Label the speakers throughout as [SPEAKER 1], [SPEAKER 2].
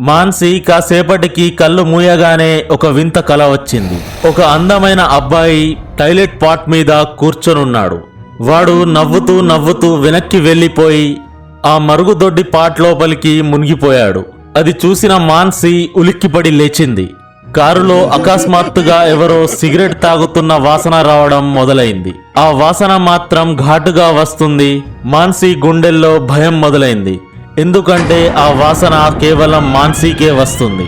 [SPEAKER 1] మాన్సి కాసేపటికి కళ్ళు మూయగానే ఒక వింత కల వచ్చింది. ఒక అందమైన అబ్బాయి టైలెట్ పాట్ మీద కూర్చొనున్నాడు. వాడు నవ్వుతూ నవ్వుతూ వెనక్కి వెళ్ళిపోయి ఆ మరుగుదొడ్డి పాట్ లోపలికి మునిగిపోయాడు. అది చూసిన మాన్సి ఉలిక్కిపడి లేచింది. కారులో అకస్మాత్తుగా ఎవరో సిగరెట్ తాగుతున్న వాసన రావడం మొదలైంది. ఆ వాసన మాత్రం ఘాటుగా వస్తుంది. మాన్సి గుండెల్లో భయం మొదలైంది. ఎందుకంటే ఆ వాసన కేవలం మాన్సీకే వస్తుంది.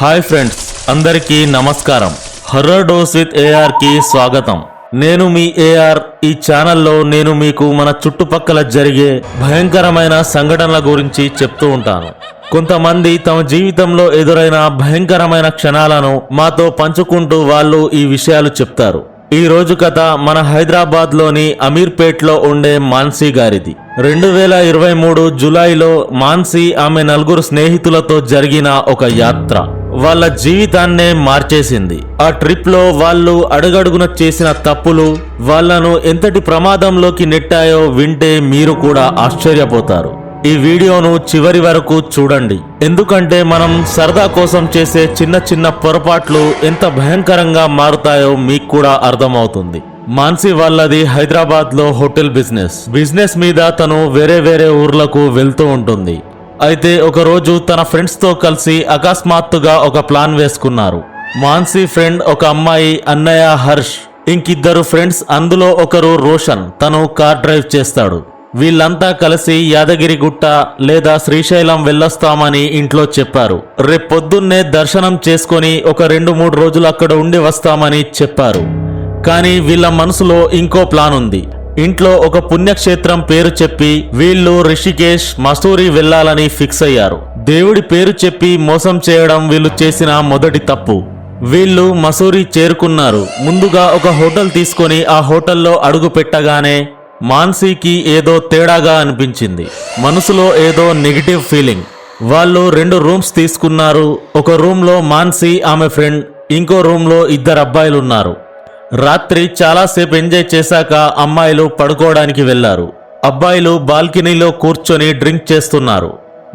[SPEAKER 1] హాయ్ ఫ్రెండ్స్ అందరికీ నమస్కారం. హర్రర్ డోస్ విత్ ఏఆర్కి స్వాగతం. నేను మీ ఏఆర్ ఈ ఛానల్లో నేను మీకు మన చుట్టుపక్కల జరిగే భయంకరమైన సంఘటనల గురించి చెప్తూ ఉంటాను. కొంతమంది తమ జీవితంలో ఎదురైన భయంకరమైన క్షణాలను మాతో పంచుకుంటూ వాళ్ళు ఈ విషయాలు చెప్తారు. ఈ రోజు కథ మన హైదరాబాద్లోని అమీర్పేట్లో ఉండే మాన్సీ గారిది. రెండు వేల ఇరవై మూడు జులైలో మాన్సీ ఆమె నలుగురు స్నేహితులతో జరిగిన ఒక యాత్ర. వాళ్ళ జీవితాన్నే మార్చేసింది. ఆ ట్రిప్లో వాళ్ళు అడుగడుగున చేసిన తప్పులు వాళ్ళను ఎంతటి ప్రమాదంలోకి నెట్టాయో వింటే మీరు కూడా ఆశ్చర్యపోతారు. ఈ వీడియోను చివరి వరకు చూడండి. ఎందుకంటే మనం సరదా కోసం చేసే చిన్న చిన్న పొరపాట్లు ఎంత భయంకరంగా మారుతాయో మీకు కూడా అర్థమవుతుంది. మాన్సి వాళ్ళది హైదరాబాద్లో హోటల్ బిజినెస్. బిజినెస్ మీద తను వేరే వేరే ఊర్లకు వెళ్తూ ఉంటుంది. అయితే ఒక రోజు తన ఫ్రెండ్స్తో కలిసి అకస్మాత్తుగా ఒక ప్లాన్ వేసుకున్నారు. మాన్సీ ఫ్రెండ్ ఒక అమ్మాయి అన్నయ్య హర్ష్. ఇంకిద్దరు ఫ్రెండ్స్ అందులో ఒకరు రోషన్. తను కార్ డ్రైవ్ చేస్తాడు. వీళ్ళంతా కలిసి యాదగిరిగుట్ట లేదా శ్రీశైలం వెళ్ళొస్తామని ఇంట్లో చెప్పారు. రేపొద్దున్నే దర్శనం చేసుకొని ఒక రెండు మూడు రోజులు అక్కడ ఉండి వస్తామని చెప్పారు. కానీ వీళ్ళ మనసులో ఇంకో ప్లాన్ ఉంది. ఇంట్లో ఒక పుణ్యక్షేత్రం పేరు చెప్పి వీళ్ళు రిషికేష్ మసూరి వెళ్ళాలని ఫిక్స్ అయ్యారు. దేవుడి పేరు చెప్పి మోసం చేయడం వీళ్ళు చేసిన మొదటి తప్పు. వీళ్ళు మసూరి చేరుకున్నారు. ముందుగా ఒక హోటల్ తీసుకొని ఆ హోటల్లో అడుగు పెట్టగానే మాన్సీకి ఏదో తేడాగా అనిపించింది. మనసులో ఏదో నెగిటివ్ ఫీలింగ్ వాళ్ళు రెండు రూమ్స్ తీసుకున్నారు. ఒక రూమ్లో మాన్సీ ఆమె ఫ్రెండ్ ఇంకో రూమ్లో ఇద్దరు అబ్బాయిలు ఉన్నారు రాత్రి చాలాసేపు ఎంజాయ్ చేశాక అమ్మాయిలు పడుకోవడానికి వెళ్ళారు అబ్బాయిలు బాల్కనీలో కూర్చొని డ్రింక్ చేస్తున్నారు.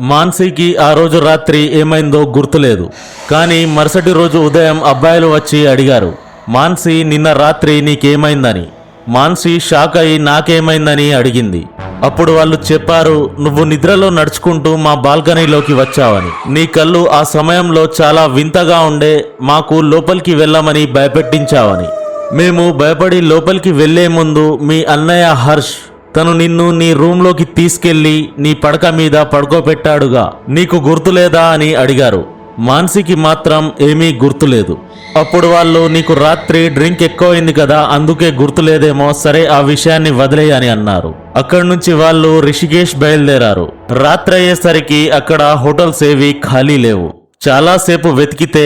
[SPEAKER 1] మాన్సీకి ఆ రోజు రాత్రి ఏమైందో గుర్తులేదు. కానీ మరుసటి రోజు ఉదయం అబ్బాయిలు వచ్చి అడిగారు మాన్సీ నిన్న రాత్రి నీకేమైందని? మాన్సీ షాక్ అయి నాకేమైందని అడిగింది. అప్పుడు వాళ్ళు చెప్పారు నువ్వు నిద్రలో నడుచుకుంటూ మా బాల్కనీలోకి వచ్చావని. నీ కళ్ళు ఆ సమయంలో చాలా వింతగా ఉండే మాకు లోపలికి వెళ్ళమని భయపెట్టించావని. మేము భయపడి లోపలికి వెళ్ళే ముందు మీ అన్నయ్య హర్ష్ తను నిన్ను నీ రూమ్లోకి తీసుకెళ్ళి నీ పడక మీద పడుకోబెట్టాడుగా. నీకు గుర్తులేదా? అని అడిగారు. మాన్సికి మాత్రం ఏమీ గుర్తులేదు. అప్పుడు వాళ్ళు నీకు రాత్రి డ్రింక్ ఎక్కువైంది కదా అందుకే గుర్తులేదేమో సరే ఆ విషయాన్ని వదిలేయని అన్నారు. అక్కడి నుంచి వాళ్ళు రిషికేష్ బయలుదేరారు. రాత్రి అయ్యేసరికి అక్కడ హోటల్స్ ఏవి ఖాళీ లేవు. చాలాసేపు వెతికితే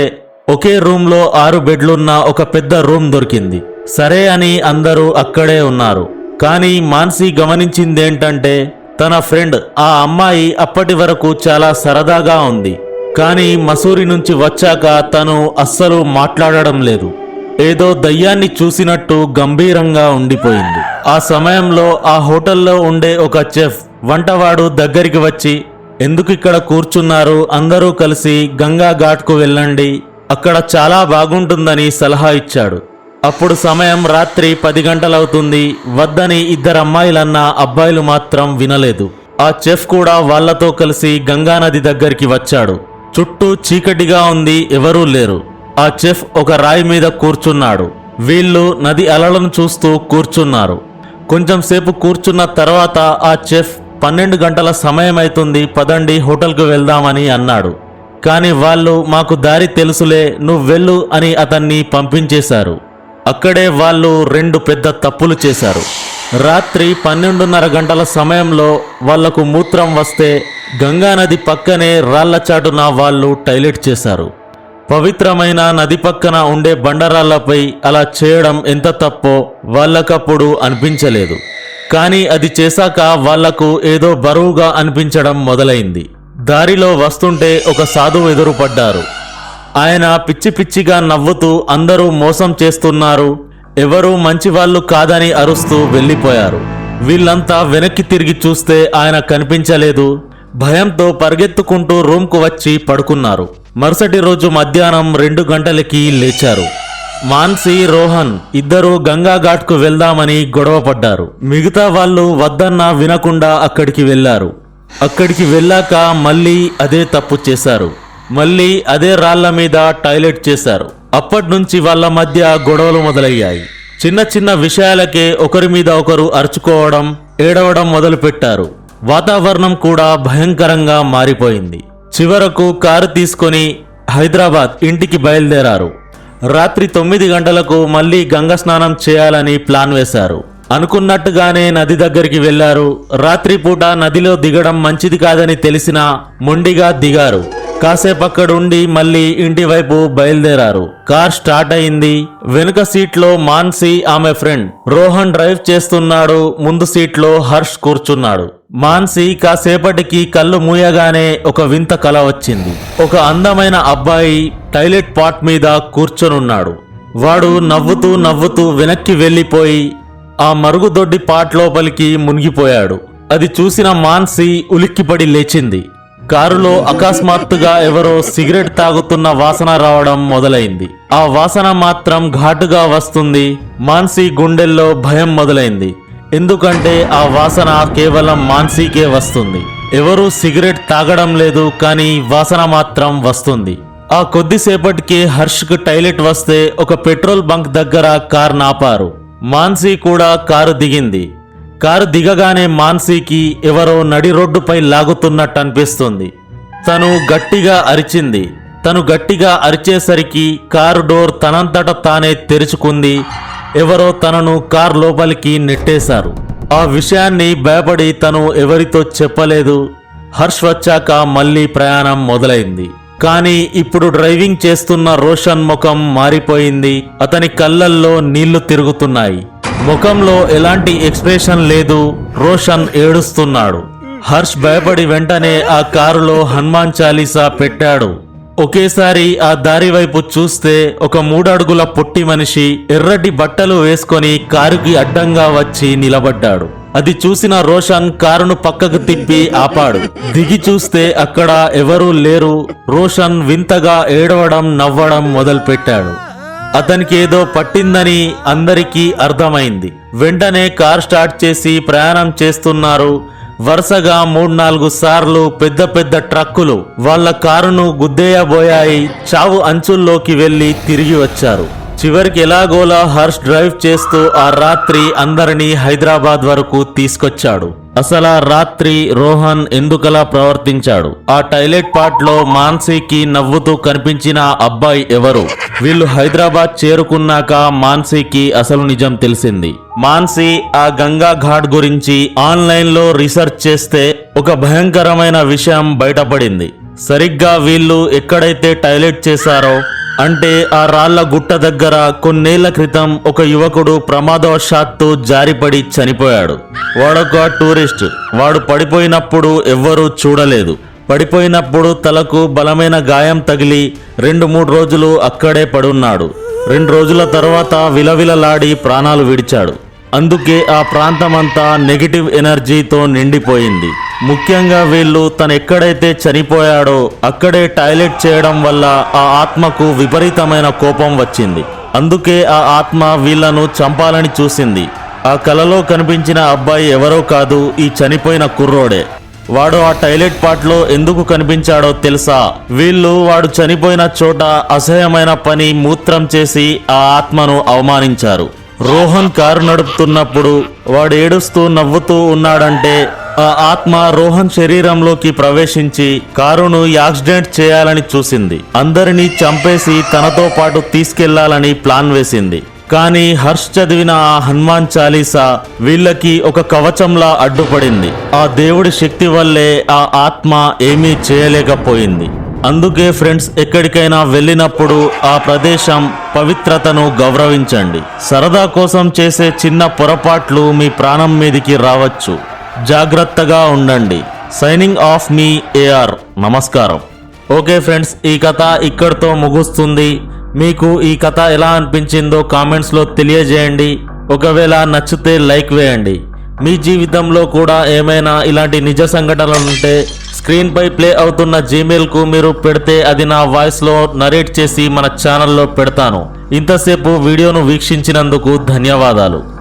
[SPEAKER 1] ఒకే రూమ్లో ఆరు బెడ్లున్న ఒక పెద్ద రూమ్ దొరికింది. సరే అని అందరూ అక్కడే ఉన్నారు. కానీ మాన్సి గమనించిందేంటంటే తన ఫ్రెండ్ ఆ అమ్మాయి అప్పటి వరకు చాలా సరదాగా ఉంది. కానీ మసూరి నుంచి వచ్చాక తను అస్సలు మాట్లాడడం లేదు. ఏదో దయ్యాన్ని చూసినట్టు గంభీరంగా ఉండిపోయింది. ఆ సమయంలో ఆ హోటల్లో ఉండే ఒక చెఫ్ వంటవాడు దగ్గరికి వచ్చి ఎందుకు ఇక్కడ కూర్చున్నారు? అందరూ కలిసి గంగా ఘాట్కు వెళ్ళండి. అక్కడ చాలా బాగుంటుందని సలహా ఇచ్చాడు. అప్పుడు సమయం రాత్రి పది గంటలవుతుంది. వద్దని ఇద్దరు అమ్మాయిలన్న అబ్బాయిలు మాత్రం వినలేదు. ఆ చెఫ్ కూడా వాళ్ళతో కలిసి గంగా నది దగ్గరికి వచ్చాడు. చుట్టూ చీకటిగా ఉంది ఎవరూ లేరు. ఆ చెఫ్ ఒక రాయి మీద కూర్చున్నాడు. వీళ్ళు నది అలలను చూస్తూ కూర్చున్నారు. కొంచెం సేపు కూర్చున్న తర్వాత ఆ చెఫ్ పన్నెండు గంటల సమయం అవుతుంది పదండి హోటల్కు వెళ్దామని అన్నాడు. కానీ వాళ్ళు మాకు దారి తెలుసులే నువ్వు వెళ్ళు అని అతన్ని పంపించేశారు. అక్కడే వాళ్ళు రెండు పెద్ద తప్పులు చేశారు. రాత్రి పన్నెండున్నర గంటల సమయంలో వాళ్ళకు మూత్రం వస్తే గంగానది పక్కనే రాళ్ళచాటున వాళ్ళు టైలెట్ చేశారు. పవిత్రమైన నది పక్కన ఉండే బండరాళ్ళపై అలా చేయడం ఎంత తప్పో వాళ్ళకప్పుడు అనిపించలేదు. కానీ అది చేశాక వాళ్ళకు ఏదో బరువుగా అనిపించడం మొదలైంది. దారిలో వస్తుంటే ఒక సాధువు ఎదురుపడ్డారు. ఆయన పిచ్చి పిచ్చిగా నవ్వుతూ అందరూ మోసం చేస్తున్నారు ఎవరూ మంచివాళ్ళు కాదని అరుస్తూ వెళ్ళిపోయారు. వీళ్ళంతా వెనక్కి తిరిగి చూస్తే ఆయన కనిపించలేదు. భయంతో పరిగెత్తుకుంటూ రూమ్కు వచ్చి పడుకున్నారు. మరుసటి రోజు మధ్యాహ్నం రెండు గంటలకి లేచారు. మాన్సీ రోహన్ ఇద్దరూ గంగాఘాట్కు వెళ్దామని గొడవపడ్డారు మిగతా వాళ్ళు వద్దన్నా వినకుండా అక్కడికి వెళ్ళారు అక్కడికి వెళ్ళాక మళ్ళీ అదే తప్పు చేశారు. మళ్ళీ అదే రాళ్ళ మీద టాయిలెట్ చేశారు. అప్పటి నుంచి వాళ్ళ మధ్య గొడవలు మొదలయ్యాయి. చిన్న చిన్న విషయాలకే ఒకరి మీద ఒకరు అరుచుకోవడం ఏడవడం మొదలుపెట్టారు. వాతావరణం కూడా భయంకరంగా మారిపోయింది. చివరకు కారు తీసుకొని హైదరాబాద్ ఇంటికి బయలుదేరారు. రాత్రి తొమ్మిది గంటలకు మళ్ళీ గంగ స్నానం చేయాలని ప్లాన్ వేశారు. అనుకున్నట్టుగానే నది దగ్గరికి వెళ్ళారు. రాత్రిపూట నదిలో దిగడం మంచిది కాదని తెలిసినా మొండిగా దిగారు. కాసేపక్కడుండి మళ్ళీ ఇంటి వైపు బయలుదేరారు. కార్ స్టార్ట్ అయింది. వెనుక సీట్లో మాన్సి ఆమె ఫ్రెండ్. రోహన్ డ్రైవ్ చేస్తున్నాడు. ముందు సీట్లో హర్ష్ కూర్చున్నాడు. మాన్సి కాసేపటికి కళ్ళు మూయగానే ఒక వింత కల వచ్చింది. ఒక అందమైన అబ్బాయి టైలెట్ పాట్ మీద కూర్చొనున్నాడు. వాడు నవ్వుతూ నవ్వుతూ వెనక్కి వెళ్ళిపోయి ఆ మరుగుదొడ్డి పాట్ లోపలికి మునిగిపోయాడు. అది చూసిన మాన్సి ఉలిక్కిపడి లేచింది. కారులో అకస్మాత్తుగా ఎవరో సిగరెట్ తాగుతున్న వాసన రావడం మొదలైంది. ఆ వాసన మాత్రం ఘాటుగా వస్తుంది మాన్సి గుండెల్లో భయం మొదలైంది. ఎందుకంటే ఆ వాసన కేవలం మాన్సీకే వస్తుంది. ఎవరూ సిగరెట్ తాగడం లేదు కానీ వాసన మాత్రం వస్తుంది. ఆ కొద్దిసేపటికి హర్ష్కు టైలెట్ వస్తే ఒక పెట్రోల్ బంక్ దగ్గర కార్ నాపారు. మాన్సీ కూడా కారు దిగింది. కారు దిగగానే మాన్సీకి ఎవరో నడి రోడ్డుపై లాగుతున్నట్టు అనిపిస్తుంది. తను గట్టిగా అరిచింది. తను గట్టిగా అరిచేసరికి కారు డోర్ తనంతట తానే తెరుచుకుంది. ఎవరో తనను కార్ లోపలికి నెట్టేశారు. ఆ విషయాన్ని భయపడి తను ఎవరితో చెప్పలేదు. హర్ష్ వచ్చాక మళ్ళీ ప్రయాణం మొదలైంది. కానీ ఇప్పుడు డ్రైవింగ్ చేస్తున్న రోషన్ ముఖం మారిపోయింది. అతని కళ్ళల్లో నీళ్ళు తిరుగుతున్నాయి. ముఖంలో ఎలాంటి ఎక్స్ప్రెషన్ లేదు. రోషన్ ఏడుస్తున్నాడు. హర్ష్ భయపడి వెంటనే ఆ కారులో హనుమాన్ చాలీసా పెట్టాడు. ఒకేసారి ఆ దారి వైపు చూస్తే ఒక మూడడుగుల పొట్టి మనిషి ఎర్రటి బట్టలు వేసుకొని కారుకి అడ్డంగా వచ్చి నిలబడ్డాడు. అది చూసిన రోషన్ కారును పక్కకు తిప్పి ఆపాడు. దిగి చూస్తే అక్కడ ఎవరూ లేరు. రోషన్ వింతగా ఏడవడం నవ్వడం మొదలుపెట్టాడు. అతనికి ఏదో పట్టిందని అందరికీ అర్థమైంది. వెంటనే కార్ స్టార్ట్ చేసి ప్రయాణం చేస్తున్నారు. వరుసగా మూడు నాలుగు సార్లు పెద్ద పెద్ద ట్రక్కులు వాళ్ళ కారును గుద్దేయబోయాయి. చావు అంచుల్లోకి వెళ్ళి తిరిగి వచ్చారు. చివరికి ఎలాగోలా హర్ష్ డ్రైవ్ చేస్తూ ఆ రాత్రి అందరినీ హైదరాబాద్ వరకు తీసుకొచ్చాడు. అసలు రాత్రి రోహన్ ఎందుకలా ప్రవర్తించాడు? ఆ టైలెట్ పార్ట్లో మాన్సీకి నవ్వుతూ కనిపించిన అబ్బాయి ఎవరు? వీళ్ళు హైదరాబాద్ చేరుకున్నాక మాన్సీకి అసలు నిజం తెలిసింది. మాన్సీ ఆ గంగా ఘాట్ గురించి ఆన్లైన్లో రీసెర్చ్ చేస్తే ఒక భయంకరమైన విషయం బయటపడింది. సరిగ్గా వీళ్ళు ఎక్కడైతే టైలెట్ చేశారో అంటే ఆ రాళ్ళ గుట్ట దగ్గర కొన్నేళ్ళ క్రితం ఒక యువకుడు ప్రమాదవశాత్తు జారిపడి చనిపోయాడు. వాడొక టూరిస్ట్. వాడు పడిపోయినప్పుడు ఎవ్వరూ చూడలేదు. పడిపోయినప్పుడు తలకు బలమైన గాయం తగిలి రెండు మూడు రోజులు అక్కడే పడున్నాడు. రెండు రోజుల తర్వాత విలవిలలాడి ప్రాణాలు విడిచాడు. అందుకే ఆ ప్రాంతమంతా నెగిటివ్ ఎనర్జీతో నిండిపోయింది. ముఖ్యంగా వీళ్ళు తను ఎక్కడైతే చనిపోయాడో అక్కడే టాయిలెట్ చేయడం వల్ల ఆ ఆత్మకు విపరీతమైన కోపం వచ్చింది. అందుకే ఆ ఆత్మ వీళ్ళను చంపాలని చూసింది. ఆ కలలో కనిపించిన అబ్బాయి ఎవరో కాదు ఈ చనిపోయిన కుర్రోడే. వాడు ఆ టైలెట్ పాట్లో ఎందుకు కనిపించాడో తెలుసా? వీళ్ళు వాడు చనిపోయిన చోట అసహ్యమైన పని మూత్రం చేసి ఆ ఆత్మను అవమానించారు. రోహన్ కారు నడుపుతున్నప్పుడు వాడు ఏడుస్తూ నవ్వుతూ ఉన్నాడంటే ఆ ఆత్మ రోహన్ శరీరంలోకి ప్రవేశించి కారును యాక్సిడెంట్ చేయాలని చూసింది. అందరినీ చంపేసి తనతో పాటు తీసుకెళ్ళాలని ప్లాన్ వేసింది. కానీ హర్ష్ చదివిన ఆ హనుమాన్ చాలీసా వీళ్ళకి ఒక కవచంలా అడ్డుపడింది. ఆ దేవుడి శక్తి వల్లే ఆ ఆత్మ ఏమీ చేయలేకపోయింది. అందుకే ఫ్రెండ్స్ ఎక్కడికైనా వెళ్ళినప్పుడు ఆ ప్రదేశం పవిత్రతను గౌరవించండి. సరదా కోసం చేసే చిన్న పొరపాట్లు మీ ప్రాణం మీదికి రావచ్చు. జాగ్రత్తగా ఉండండి. సైనింగ్ ఆఫ్ మీ ఏఆర్ నమస్కారం. ఓకే ఫ్రెండ్స్ ఈ కథ ఇక్కడితో ముగుస్తుంది. మీకు ఈ కథ ఎలా అనిపించిందో కామెంట్స్లో తెలియజేయండి. ఒకవేళ నచ్చితే లైక్ వేయండి. మీ జీవితంలో కూడా ఏమైనా ఇలాంటి నిజ సంఘటనలు ఉంటే స్క్రీన్పై ప్లే అవుతున్న జీమెయిల్కు మీరు పెడితే అది నా వాయిస్లో నరేట్ చేసి మన ఛానల్లో పెడతాను. ఇంతసేపు వీడియోను వీక్షించినందుకు ధన్యవాదాలు.